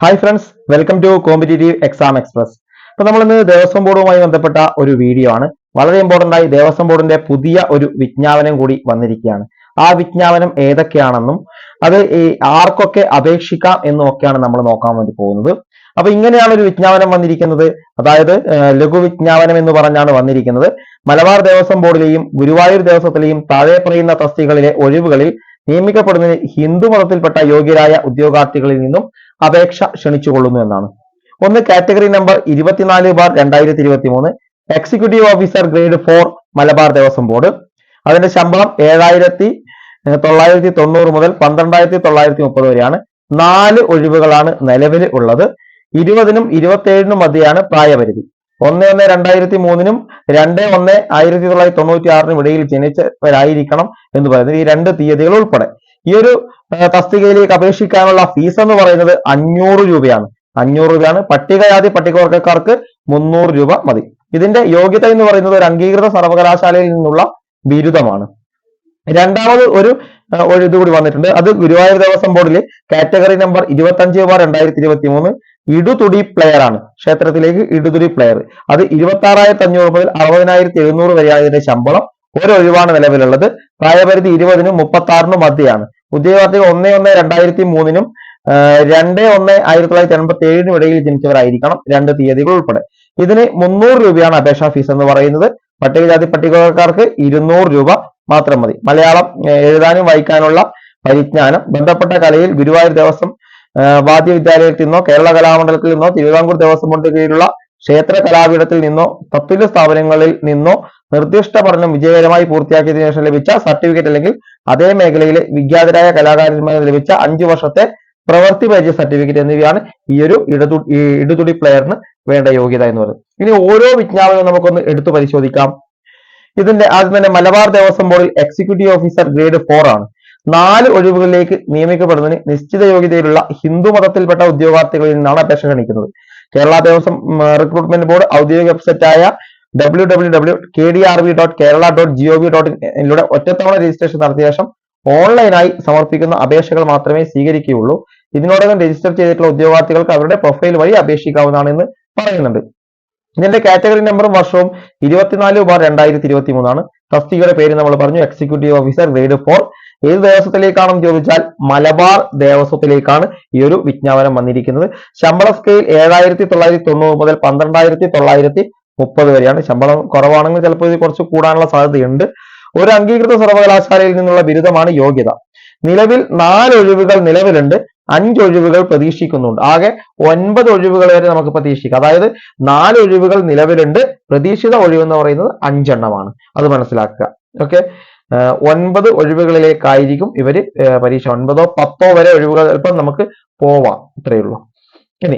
Hi friends welcome to competitive exam express അപ്പൊ നമ്മൾ ഇന്ന് ദേവസ്വം ബോർഡുമായി ബന്ധപ്പെട്ട ഒരു വീഡിയോ ആണ്. വളരെ ഇമ്പോർട്ടന്റ് ആയി ദേവസ്വം ബോർഡിന്റെ പുതിയ ഒരു വിജ്ഞാപനം കൂടി വന്നിരിക്കുകയാണ്. ആ വിജ്ഞാപനം ഏതൊക്കെയാണെന്നും അത് ഈ ആർക്കൊക്കെ അപേക്ഷിക്കാം എന്നും ഒക്കെയാണ് നമ്മൾ നോക്കാൻ വേണ്ടി പോകുന്നത്. അപ്പൊ ഇങ്ങനെയാണ് ഒരു വിജ്ഞാപനം വന്നിരിക്കുന്നത്. അതായത് ലഘു വിജ്ഞാപനം എന്ന് പറഞ്ഞാണ് വന്നിരിക്കുന്നത്. മലബാർ ദേവസ്വം ബോർഡിലെയും ഗുരുവായൂർ ദേവസ്വത്തിലെയും താഴെ പറയുന്ന തസ്തികളിലെ ഒഴിവുകളിൽ നിയമിക്കപ്പെടുന്നതിന് ഹിന്ദു മതത്തിൽപ്പെട്ട യോഗ്യരായ ഉദ്യോഗാർത്ഥികളിൽ നിന്നും അപേക്ഷ ക്ഷണിച്ചുകൊള്ളുന്നു എന്നാണ്. ഒന്ന് കാറ്റഗറി നമ്പർ ഇരുപത്തിനാല് ബാർ രണ്ടായിരത്തി ഇരുപത്തി മൂന്ന് executive officer grade four Malabar Devaswom board. അതിന്റെ ശമ്പളം ഏഴായിരത്തി തൊള്ളായിരത്തി തൊണ്ണൂറ് മുതൽ പന്ത്രണ്ടായിരത്തി തൊള്ളായിരത്തി മുപ്പത് വരെയാണ്. നാല് ഒഴിവുകളാണ് നിലവിൽ ഉള്ളത്. ഇരുപതിനും ഇരുപത്തിയേഴിനും മധ്യയാണ് പ്രായപരിധി. ഒന്ന് ഒന്ന് രണ്ടായിരത്തി മൂന്നിനും രണ്ട് ഒന്ന് ആയിരത്തി തൊള്ളായിരത്തി തൊണ്ണൂറ്റി ആറിനും ഇടയിൽ ജനിച്ചവരായിരിക്കണം എന്ന് പറയുന്നത് ഈ രണ്ട് തീയതികൾ ഉൾപ്പെടെ. ഈ ഒരു തസ്തികയിലേക്ക് അപേക്ഷിക്കാനുള്ള ഫീസ് എന്ന് പറയുന്നത് അഞ്ഞൂറ് രൂപയാണ്. അഞ്ഞൂറ് രൂപയാണ്. പട്ടികജാതി പട്ടികവർഗക്കാർക്ക് മുന്നൂറ് രൂപ മതി. ഇതിന്റെ യോഗ്യത എന്ന് പറയുന്നത് ഒരു അംഗീകൃത സർവകലാശാലയിൽ നിന്നുള്ള ബിരുദമാണ്. രണ്ടാമത് ഒരു ഒരു ഇതുകൂടി വന്നിട്ടുണ്ട്. അത് ഗുരുവായൂർ ദേവസ്വം ബോർഡിലെ കാറ്റഗറി നമ്പർ ഇരുപത്തി അഞ്ച് ബാർ രണ്ടായിരത്തി ഇരുപത്തി മൂന്ന് ഇടുതുടി പ്ലെയർ ആണ്. ക്ഷേത്രത്തിലേക്ക് ഇടുതുടി പ്ലെയർ അത് ഇരുപത്തി ആറായിരത്തി അഞ്ഞൂറ് മുതൽ അറുപതിനായിരത്തി എഴുന്നൂറ് വരെയാണ് ഇതിന്റെ ശമ്പളം. ഒരു ഒഴിവാണ് നിലവിലുള്ളത്. പ്രായപരിധി ഇരുപതിനും മുപ്പത്തി ആറിനും മധ്യയാണ് ഉദ്യോഗാർത്ഥികൾ ഒന്ന് ഒന്ന് രണ്ടായിരത്തി മൂന്നിനും രണ്ട് ഒന്ന് ആയിരത്തി തൊള്ളായിരത്തി എൺപത്തി ഏഴിനും ഇടയിൽ ജനിച്ചവരായിരിക്കണം രണ്ട് തീയതികൾ ഉൾപ്പെടെ. ഇതിന് മുന്നൂറ് രൂപയാണ് അപേക്ഷാ ഫീസ് എന്ന് പറയുന്നത്. പട്ടികജാതി പട്ടികവർഗക്കാർക്ക് ഇരുന്നൂറ് രൂപ മാത്രം മതി. മലയാളം എഴുതാനും വായിക്കാനുള്ള പരിജ്ഞാനം. ബന്ധപ്പെട്ട കലയിൽ ഗുരുവായൂർ ദേവസ്വം വാദ്യവിദ്യാലയത്തിൽ നിന്നോ കേരള കലാമണ്ഡലത്തിൽ നിന്നോ തിരുവിതാംകൂർ ദേവസ്വം ബോർഡിന് കീഴിലുള്ള ക്ഷേത്ര കലാപീഠത്തിൽ നിന്നോ തത്തുല്യ സ്ഥാപനങ്ങളിൽ നിന്നോ നിർദ്ദിഷ്ട പഠനം വിജയകരമായി പൂർത്തിയാക്കിയതിനു ശേഷം ലഭിച്ച സർട്ടിഫിക്കറ്റ് അല്ലെങ്കിൽ അതേ മേഖലയിലെ വിഖ്യാതരായ കലാകാരന്മാരിൽ ലഭിച്ച അഞ്ചു വർഷത്തെ പ്രവൃത്തി പരിചയ സർട്ടിഫിക്കറ്റ് എന്നിവയാണ് ഈ ഒരു ഇടതു ഇടുതുടി പ്ലെയറിന് വേണ്ട യോഗ്യത എന്ന് പറയുന്നത്. ഇനി ഓരോ വിജ്ഞാപനവും നമുക്കൊന്ന് എടുത്തു പരിശോധിക്കാം. ഇതിന്റെ ആദ്യം തന്നെ മലബാർ ദേവസ്വം ബോർഡിൽ എക്സിക്യൂട്ടീവ് ഓഫീസർ ഗ്രേഡ് ഫോർ ആണ്. നാല് ഒഴിവുകളിലേക്ക് നിയമിക്കപ്പെടുന്നതിന് നിശ്ചിത യോഗ്യതയിലുള്ള ഹിന്ദു മതത്തിൽപ്പെട്ട ഉദ്യോഗാർത്ഥികളിൽ നിന്നാണ് അപേക്ഷ ക്ഷണിക്കുന്നത്. കേരള ദേവസ്വം റിക്രൂട്ട്മെന്റ് ബോർഡ് ഔദ്യോഗിക വെബ്സൈറ്റായ W W W K D R V dot Kerala dot G O V dot ഇനിലൂടെ ഒറ്റത്തവണ രജിസ്ട്രേഷൻ നടത്തിയ ശേഷം ഓൺലൈനായി സമർപ്പിക്കുന്ന അപേക്ഷകൾ മാത്രമേ സ്വീകരിക്കുകയുള്ളൂ. ഇതിനോടകം രജിസ്റ്റർ ചെയ്തിട്ടുള്ള ഉദ്യോഗാർത്ഥികൾക്ക് അവരുടെ പ്രൊഫൈൽ വഴി അപേക്ഷിക്കാവുന്നതാണ് എന്ന് പറയുന്നുണ്ട്. ഇതിന്റെ കാറ്റഗറി നമ്പറും വർഷവും ഇരുപത്തിനാല് ബാർ രണ്ടായിരത്തി ഇരുപത്തി മൂന്നാണ് തസ്തികയുടെ പേര് നമ്മൾ പറഞ്ഞു എക്സിക്യൂട്ടീവ് ഓഫീസർ ഗ്രേഡ് ഫോർ ഏത് ദേവസ്വത്തിലേക്കാണെന്ന് ചോദിച്ചാൽ മലബാർ ദേവസ്വത്തിലേക്കാണ് ഈ ഒരു വിജ്ഞാപനം വന്നിരിക്കുന്നത്. ശമ്പള സ്കെയിൽ ഏഴായിരത്തി തൊള്ളായിരത്തി തൊണ്ണൂറ് മുതൽ പന്ത്രണ്ടായിരത്തി തൊള്ളായിരത്തി മുപ്പത് വരെയാണ്. ശമ്പളം കുറവാണെങ്കിൽ ചിലപ്പോൾ ഇത് കുറച്ച് കൂടാനുള്ള സാധ്യതയുണ്ട്. ഒരു അംഗീകൃത സർവകലാശാലയിൽ നിന്നുള്ള ബിരുദമാണ് യോഗ്യത. നിലവിൽ നാല് ഒഴിവുകൾ നിലവിലുണ്ട്. അഞ്ച് ഒഴിവുകൾ പ്രതീക്ഷിക്കുന്നുണ്ട്. ആകെ ഒൻപത് ഒഴിവുകൾ വരെ നമുക്ക് പ്രതീക്ഷിക്കാം. അതായത് നാല് ഒഴിവുകൾ നിലവിലുണ്ട്. പ്രതീക്ഷിത ഒഴിവ് എന്ന് പറയുന്നത് അഞ്ചെണ്ണമാണ്. അത് മനസ്സിലാക്കുക. ഓക്കെ? ഒൻപത് ഒഴിവുകളിലേക്കായിരിക്കും ഇവർ പരീക്ഷ. ഒൻപതോ പത്തോ വരെ ഒഴിവുകൾ ചിലപ്പോൾ നമുക്ക് പോവാം. ഇത്രയേ ഉള്ളൂ. ഇനി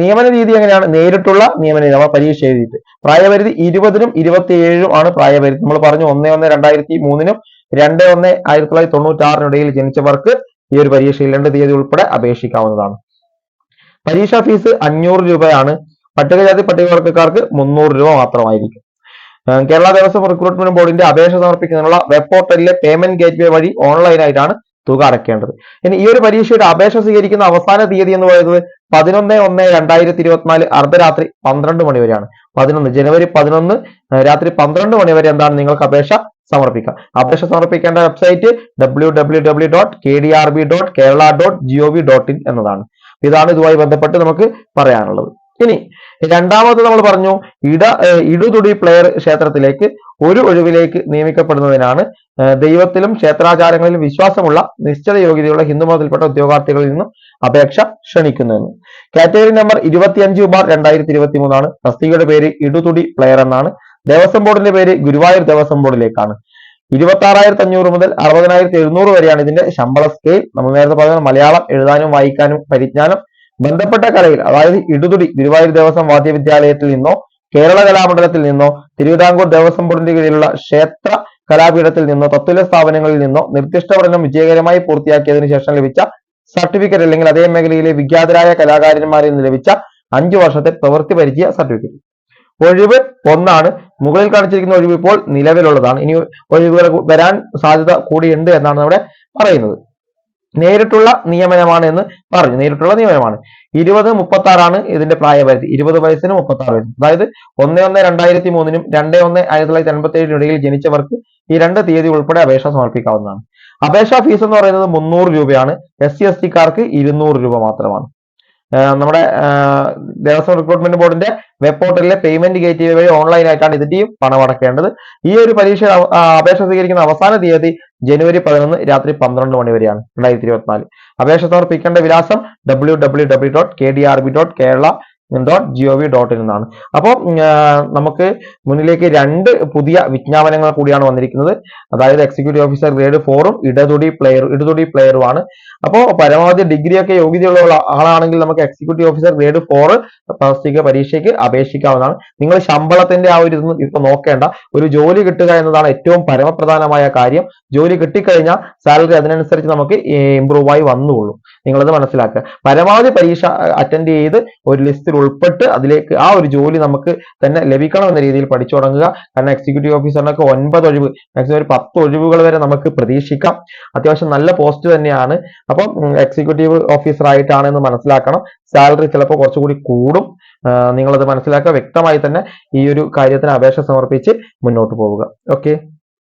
നിയമന രീതി എങ്ങനെയാണ്? നേരിട്ടുള്ള നിയമന രീതി നമ്മൾ പരീക്ഷ എഴുതിയിട്ട്. പ്രായപരിധി ഇരുപതിനും ഇരുപത്തിയേഴിനും ആണ് പ്രായപരിധി. നമ്മൾ പറഞ്ഞു ഒന്ന് ഒന്ന് രണ്ടായിരത്തി മൂന്നിനും രണ്ട് ഒന്ന് ആയിരത്തി തൊള്ളായിരത്തി തൊണ്ണൂറ്റി ആറിനിടയിൽ ജനിച്ചവർക്ക് ഈ ഒരു പരീക്ഷയിൽ രണ്ട് തീയതി ഉൾപ്പെടെ അപേക്ഷിക്കാവുന്നതാണ്. പരീക്ഷാ ഫീസ് അഞ്ഞൂറ് രൂപയാണ്. പട്ടികജാതി പട്ടികവർഗക്കാർക്ക് മുന്നൂറ് രൂപ മാത്രമായിരിക്കും. കേരള ദേവസ്വം റിക്രൂട്ട്മെന്റ് ബോർഡിന്റെ അപേക്ഷ സമർപ്പിക്കുന്നതിനുള്ള വെബ് പോർട്ടലിലെ പേയ്മെന്റ് ഗേറ്റ്വേ വഴി ഓൺലൈനായിട്ടാണ് തുക അടയ്ക്കേണ്ടത്. ഇനി ഈ ഒരു പരീക്ഷയുടെ അപേക്ഷ സ്വീകരിക്കുന്ന അവസാന തീയതി എന്ന് പറയുന്നത് പതിനൊന്ന് ഒന്ന് രണ്ടായിരത്തി ഇരുപത്തിനാല് അർദ്ധരാത്രി പന്ത്രണ്ട് മണി വരെയാണ്. പതിനൊന്ന് ജനുവരി പതിനൊന്ന് രാത്രി പന്ത്രണ്ട് മണി വരെ എന്താണ് നിങ്ങൾക്ക് അപേക്ഷ സമർപ്പിക്കാം. അപേക്ഷ സമർപ്പിക്കേണ്ട website W W W dot K D R B dot Kerala dot G O V dot in എന്നതാണ്. ഇതാണ് ഇതുമായി ബന്ധപ്പെട്ട് നമുക്ക് പറയാനുള്ളത്. ഇനി രണ്ടാമത് നമ്മൾ പറഞ്ഞു ഇട ഇടുതുടി പ്ലെയർ ക്ഷേത്രത്തിലേക്ക് ഒരു ഒഴിവിലേക്ക് നിയമിക്കപ്പെടുന്നതിനാണ് ദൈവത്തിലും ക്ഷേത്രാചാരങ്ങളിലും വിശ്വാസമുള്ള നിശ്ചിത യോഗ്യതയുള്ള ഹിന്ദുമതത്തിൽപ്പെട്ട ഉദ്യോഗാർത്ഥികളിൽ നിന്നും അപേക്ഷ ക്ഷണിക്കുന്നതെന്ന് കാറ്റഗറി നമ്പർ ഇരുപത്തിയഞ്ച് ബാർ രണ്ടായിരത്തി ഇരുപത്തി മൂന്നാണ് തസ്തികയുടെ പേര് ഇടുതുടി പ്ലെയർ എന്നാണ്. ദേവസ്വം ബോർഡിന്റെ പേര് ഗുരുവായൂർ ദേവസ്വം ബോർഡിലേക്കാണ്. ഇരുപത്തി ആറായിരത്തി അഞ്ഞൂറ് മുതൽ അറുപതിനായിരത്തി എഴുന്നൂറ് വരെയാണ് ഇതിന്റെ ശമ്പള സ്കെയിൽ. നമ്മൾ നേരത്തെ പറഞ്ഞ മലയാളം എഴുതാനും വായിക്കാനും പരിജ്ഞാനം ബന്ധപ്പെട്ട കലയിൽ അതായത് ഇടുതുടി ഗുരുവായൂർ ദേവസ്വം വാദ്യവിദ്യാലയത്തിൽ നിന്നോ കേരള കലാമണ്ഡലത്തിൽ നിന്നോ തിരുവിതാംകൂർ ദേവസ്വം ബോർഡിന്റെ കീഴിലുള്ള ക്ഷേത്ര കലാപീഠത്തിൽ നിന്നോ തത്തുല്യ സ്ഥാപനങ്ങളിൽ നിന്നോ നിർദ്ദിഷ്ട പഠനം വിജയകരമായി പൂർത്തിയാക്കിയതിന് ശേഷം ലഭിച്ച സർട്ടിഫിക്കറ്റ് അല്ലെങ്കിൽ അതേ മേഖലയിലെ വിഖ്യാതരായ കലാകാരന്മാരിൽ നിന്ന് ലഭിച്ച അഞ്ചു വർഷത്തെ പ്രവൃത്തി പരിചയ സർട്ടിഫിക്കറ്റ്. ഒഴിവ് ഒന്നാണ് മുകളിൽ കാണിച്ചിരിക്കുന്ന ഒഴിവ് ഇപ്പോൾ നിലവിലുള്ളതാണ്. ഇനി ഒഴിവുകൾ വരാൻ സാധ്യത കൂടിയുണ്ട് എന്നാണ് നമ്മുടെ പറയുന്നത്. നേരിട്ടുള്ള നിയമനമാണ് എന്ന് പറഞ്ഞു. നേരിട്ടുള്ള നിയമനമാണ്. ഇരുപത് മുപ്പത്തി ആറാണ് ഇതിന്റെ പ്രായപരിധി ഇരുപത് വയസ്സിന് മുപ്പത്തി ആറ് വയസ്സ്. അതായത് ഒന്ന് ഒന്ന് രണ്ടായിരത്തി മൂന്നിനും രണ്ട് ഒന്ന് ആയിരത്തി തൊള്ളായിരത്തി എൺപത്തി ഏഴിനും ഇടയിൽ ജനിച്ചവർക്ക് ഈ രണ്ട് തീയതി ഉൾപ്പെടെ അപേക്ഷ സമർപ്പിക്കാവുന്നതാണ്. അപേക്ഷാ ഫീസ് എന്ന് പറയുന്നത് മുന്നൂറ് രൂപയാണ്. എസ് സി എസ് ടിക്കാർക്ക് ഇരുന്നൂറ് രൂപ മാത്രമാണ്. നമ്മുടെ ദേവസ്വം റിക്രൂട്ട്മെന്റ് ബോർഡിന്റെ വെബ് പോർട്ടലിലെ പേയ്മെന്റ് ഗേറ്റ് വഴി ഓൺലൈൻ ആയിട്ടാണ് ഇതിന്റെയും പണം അടക്കേണ്ടത്. ഈ ഒരു പരീക്ഷ അപേക്ഷ സ്വീകരിക്കുന്ന അവസാന തീയതി ജനുവരി പതിനൊന്ന് രാത്രി പന്ത്രണ്ട് മണി വരെയാണ് രണ്ടായിരത്തി ഇരുപത്തിനാല്. അപേക്ഷ സമർപ്പിക്കേണ്ട വിലാസം W W W dot K D R B dot Kerala dot G O V dot in എന്നാണ്. അപ്പോൾ നമുക്ക് മുന്നിലേക്ക് രണ്ട് പുതിയ വിജ്ഞാപനങ്ങൾ കൂടിയാണ് വന്നിരിക്കുന്നത്. അതായത് എക്സിക്യൂട്ടീവ് ഓഫീസർ ഗ്രേഡ് ഫോറും ഇടതുടി പ്ലെയർ ഇടതുടി പ്ലെയറുമാണ് അപ്പോൾ പരമാവധി ഡിഗ്രി ഒക്കെ യോഗ്യതയുള്ള ആളാണെങ്കിൽ നമുക്ക് എക്സിക്യൂട്ടീവ് ഓഫീസർ ഗ്രേഡ് ഫോർ പ്രസ്തിക പരീക്ഷയ്ക്ക് അപേക്ഷിക്കാവുന്നതാണ്. നിങ്ങൾ ശമ്പളത്തിന്റെ ആ ഒരു ഇതൊന്നും ഇപ്പൊ നോക്കേണ്ട. ഒരു ജോലി കിട്ടുക എന്നതാണ് ഏറ്റവും പരമപ്രധാനമായ കാര്യം. ജോലി കിട്ടിക്കഴിഞ്ഞാൽ സാലറി അതിനനുസരിച്ച് നമുക്ക് ഇമ്പ്രൂവ് ആയി വന്നുകൊള്ളും നിങ്ങളത് മനസ്സിലാക്കുക. പരമാവധി പരീക്ഷ അറ്റൻഡ് ചെയ്ത് ഒരു ലിസ്റ്റിൽ ഉൾപ്പെട്ട് അതിലേക്ക് ആ ഒരു ജോലി നമുക്ക് തന്നെ ലഭിക്കണം എന്ന രീതിയിൽ പഠിച്ചു തുടങ്ങുക. കാരണം എക്സിക്യൂട്ടീവ് ഓഫീസറിനൊക്കെ ഒൻപത് ഒഴിവ് മാക്സിമം ഒരു പത്ത് ഒഴിവുകൾ വരെ നമുക്ക് പ്രതീക്ഷിക്കാം. അത്യാവശ്യം നല്ല പോസ്റ്റ് തന്നെയാണ്. അപ്പം എക്സിക്യൂട്ടീവ് ഓഫീസർ ആയിട്ടാണെന്ന് മനസ്സിലാക്കണം. സാലറി ചിലപ്പോൾ കുറച്ചുകൂടി കൂടും. നിങ്ങളത് മനസ്സിലാക്കുക. വ്യക്തമായി തന്നെ ഈ ഒരു കാര്യത്തിന് അപേക്ഷ സമർപ്പിച്ച് മുന്നോട്ട് പോവുക. ഓക്കെ